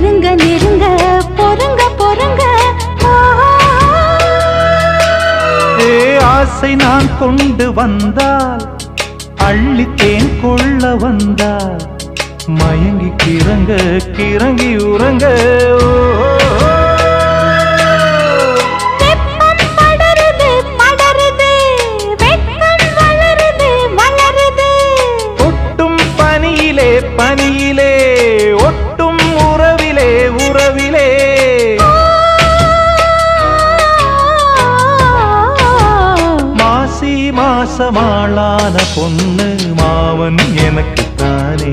நெருங்க நெருங்க பொறுங்க பொறுங்க. ஏ ஆசை நான் கொண்டு வந்தால் அள்ளித்தேன் கொள்ள வந்தால் மயங்கி கிறங்க கிறங்கி உறங்க. ஓ. பனி மாசமாளான பொண்ணு மாவன் எனக்கு தானே.